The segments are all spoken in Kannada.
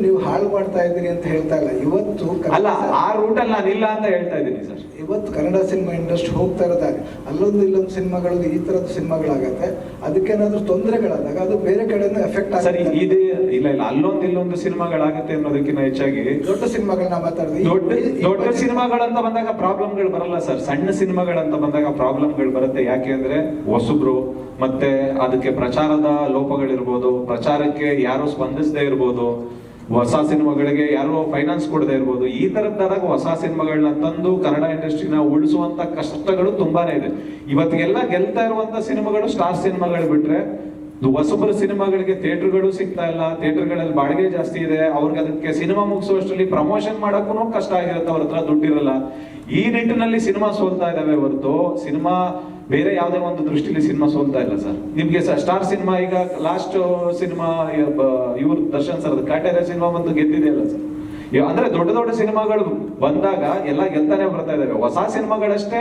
ನೀವು ಹಾಳು ಮಾಡ್ತಾ ಇದ್ದೀರಿ ಅಂತ ಹೇಳ್ತಾ ಇಲ್ಲ. ಇವತ್ತು ಅಲ್ಲ ಆ ಆ ರೂಟಲ್ಲಿ ನಾನು ಇಲ್ಲ ಅಂತ ಹೇಳ್ತಾ ಇದ್ದೀನಿ ಸರ್. ಇವತ್ತು ಕನ್ನಡ ಸಿನಿಮಾ ಇಂಡಸ್ಟ್ರಿ ಹೋಗ್ತಾ ಇರೋದಾಗ ಅಲ್ಲೊಂದು ಇಲ್ಲೊಂದು ಸಿನಿಮಾಗಳು ಈ ತರದ ಸಿನಿಮಾಗಳಾಗತ್ತೆ. ಅದಕ್ಕೇನಾದ್ರೂ ತೊಂದರೆಗಳಾದಾಗ ಅದು ಬೇರೆ ಕಡೆಯಿಂದ ಎಫೆಕ್ಟ್ ಸರಿ ಇದೆ ಇದು. ಇಲ್ಲ ಇಲ್ಲ ಅಲ್ಲೊಂದು ಇಲ್ಲೊಂದು ಸಿನಿಮಾಗಳಾಗತ್ತೆ ಅನ್ನೋದಕ್ಕಿಂತ ಹೆಚ್ಚಾಗಿ ದೊಡ್ಡ ಸಿನಿಮಾಗಳನ್ನ ಮಾತಾಡಿದ್ವಿ ದೊಡ್ಡ ದೊಡ್ಡ ಸಿನಿಮಾಗಳಂತ ಬಂದಾಗ ಪ್ರಾಬ್ಲಮ್ಗಳು ಬರಲ್ಲ ಸರ್. ಸಣ್ಣ ಸಿನಿಮಾಗಳಂತ ಬಂದಾಗ ಪ್ರಾಬ್ಲಮ್ಗಳು ಬರುತ್ತೆ. ಯಾಕೆ ಅಂದ್ರೆ ಹೊಸಬ್ರು ಮತ್ತೆ ಅದಕ್ಕೆ ಪ್ರಚಾರದ ಲೋಪಗಳಿರ್ಬೋದು ಪ್ರಚಾರಕ್ಕೆ ಯಾರು ಸ್ಪಂದಿಸದೇ ಇರ್ಬೋದು. ಹೊಸ ಸಿನಿಮಾಗಳಿಗೆ ಯಾರು ಫೈನಾನ್ಸ್ ಕೊಡದೇ ಇರ್ಬೋದು, ಈ ತರದ್ದಾದಾಗ ಹೊಸ ಸಿನಿಮಾಗಳನ್ನ ತಂದು ಕನ್ನಡ ಇಂಡಸ್ಟ್ರಿನ ಉಳಿಸುವಂತ ಕಷ್ಟಗಳು ತುಂಬಾನೇ ಇದೆ. ಇವತ್ತಿಗೆಲ್ಲ ಗೆಲ್ತಾ ಇರುವಂತ ಸಿನಿಮಾಗಳು ಸ್ಟಾರ್ ಸಿನಿಮಾಗಳು ಬಿಟ್ರೆ ಹೊಸಬರ ಸಿನಿಮಾಗಳಿಗೆ ಥಿಯೇಟರ್ಗಳು ಸಿಗ್ತಾ ಇಲ್ಲ, ಥಿಯೇಟರ್ಗಳಲ್ಲಿ ಬಾಡಿಗೆ ಜಾಸ್ತಿ ಇದೆ, ಅವ್ರಿಗೆ ಅದಕ್ಕೆ ಸಿನಿಮಾ ಮುಗಿಸುವಷ್ಟರಲ್ಲಿ ಪ್ರಮೋಷನ್ ಮಾಡೋಕ್ಕೂ ಕಷ್ಟ ಆಗಿರುತ್ತೆ, ಅವ್ರ ಹತ್ರ ದುಡ್ಡಿರಲ್ಲ. ಈ ನಿಟ್ಟಿನಲ್ಲಿ ಸಿನಿಮಾ ಸೋಲ್ತಾ ಇದಾವೆ ಹೊರತು, ಸಿನಿಮಾ ಬೇರೆ ಯಾವುದೇ ಒಂದು ದೃಷ್ಟಿಲಿ ಸಿನಿಮಾ ಸೋಲ್ತಾ ಇಲ್ಲ ಸರ್. ನಿಮ್ಗೆ ಸ್ಟಾರ್ ಸಿನಿಮಾ ಈಗ ಲಾಸ್ಟ್ ಸಿನಿಮಾ ಇವ್ರ ದರ್ಶನ್ ಸರ್ ಕಾಟೇರ ಸಿನಿಮಾ ಬಂದು ಗೆದ್ದಿದೆಯಲ್ಲ ಸರ್. ಅಂದ್ರೆ ದೊಡ್ಡ ದೊಡ್ಡ ಸಿನಿಮಾಗಳು ಬಂದಾಗ ಎಲ್ಲ ಗೆಲ್ತಾನೆ ಬರ್ತಾ ಇದಾವೆ. ಹೊಸ ಸಿನಿಮಾಗಳಷ್ಟೇ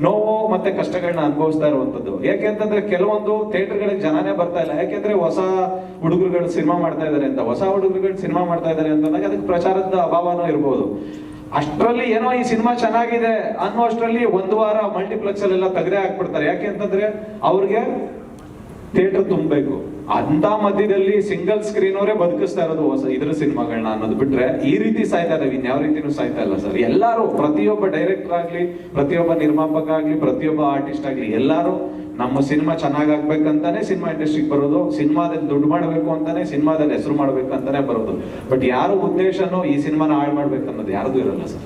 ನೋವು ಮತ್ತೆ ಕಷ್ಟಗಳನ್ನ ಅನುಭವಿಸ್ತಾ ಇರುವಂತದ್ದು. ಯಾಕೆ ಅಂತಂದ್ರೆ ಕೆಲವೊಂದು ಥಿಯೇಟರ್ಗಳಿಗೆ ಜನನೇ ಬರ್ತಾ ಇಲ್ಲ. ಯಾಕೆಂದ್ರೆ ಹೊಸ ಹುಡುಗರುಗಳು ಸಿನಿಮಾ ಮಾಡ್ತಾ ಇದಾರೆ ಅಂತ. ಹೊಸ ಹುಡುಗರುಗಳು ಸಿನಿಮಾ ಮಾಡ್ತಾ ಇದಾರೆ ಅಂತಂದಾಗ ಅದಕ್ಕೆ ಪ್ರಚಾರದ ಅಭಾವನೂ ಇರ್ಬೋದು. ಅಷ್ಟರಲ್ಲಿ ಏನೋ ಈ ಸಿನಿಮಾ ಚೆನ್ನಾಗಿದೆ ಅನ್ನೋ ಅಷ್ಟರಲ್ಲಿ ಒಂದು ವಾರ ಮಲ್ಟಿಪ್ಲೆಕ್ಸ್ ಅಲ್ಲೆಲ್ಲ ತೆಗೆದೇ ಹಾಕ್ಬಿಡ್ತಾರೆ. ಯಾಕೆ ಅಂತಂದ್ರೆ ಅವ್ರಿಗೆ ಥಿಯೇಟರ್ ತುಂಬಬೇಕು. ಅಂತ ಮಧ್ಯದಲ್ಲಿ ಸಿಂಗಲ್ ಸ್ಕ್ರೀನ್ ಅವರೇ ಬದುಕಿಸ್ತಾ ಇರೋದು ಹೊಸ ಇದ್ರ ಸಿನಿಮಾಗಳನ್ನ ಅನ್ನೋದು ಬಿಟ್ರೆ ಈ ರೀತಿ ಸಾಯ್ತಾ ಇದಾವೆ, ಇನ್ಯಾವ ರೀತಿನೂ ಸಾಯ್ತಾ ಇಲ್ಲ ಸರ್. ಎಲ್ಲರೂ, ಪ್ರತಿಯೊಬ್ಬ ಡೈರೆಕ್ಟರ್ ಆಗ್ಲಿ, ಪ್ರತಿಯೊಬ್ಬ ನಿರ್ಮಾಪಕ ಆಗ್ಲಿ, ಪ್ರತಿಯೊಬ್ಬ ಆರ್ಟಿಸ್ಟ್ ಆಗ್ಲಿ, ಎಲ್ಲರೂ ನಮ್ಮ ಸಿನಿಮಾ ಚೆನ್ನಾಗಾಗ್ಬೇಕಂತಾನೆ ಸಿನಿಮಾ ಇಂಡಸ್ಟ್ರಿಗೆ ಬರೋದು, ಸಿನಿಮಾದಲ್ಲಿ ದುಡ್ಡು ಮಾಡಬೇಕು ಅಂತಾನೆ ಸಿನಿಮಾದಲ್ಲಿ ಹೆಸರು ಮಾಡಬೇಕು ಅಂತಾನೆ ಬರೋದು. ಬಟ್ ಯಾರು ಉದ್ದೇಶನೋ ಈ ಸಿನಿಮಾನ ಹಾಳು ಮಾಡ್ಬೇಕನ್ನೋದು ಯಾರ್ದು ಇರಲ್ಲ ಸರ್.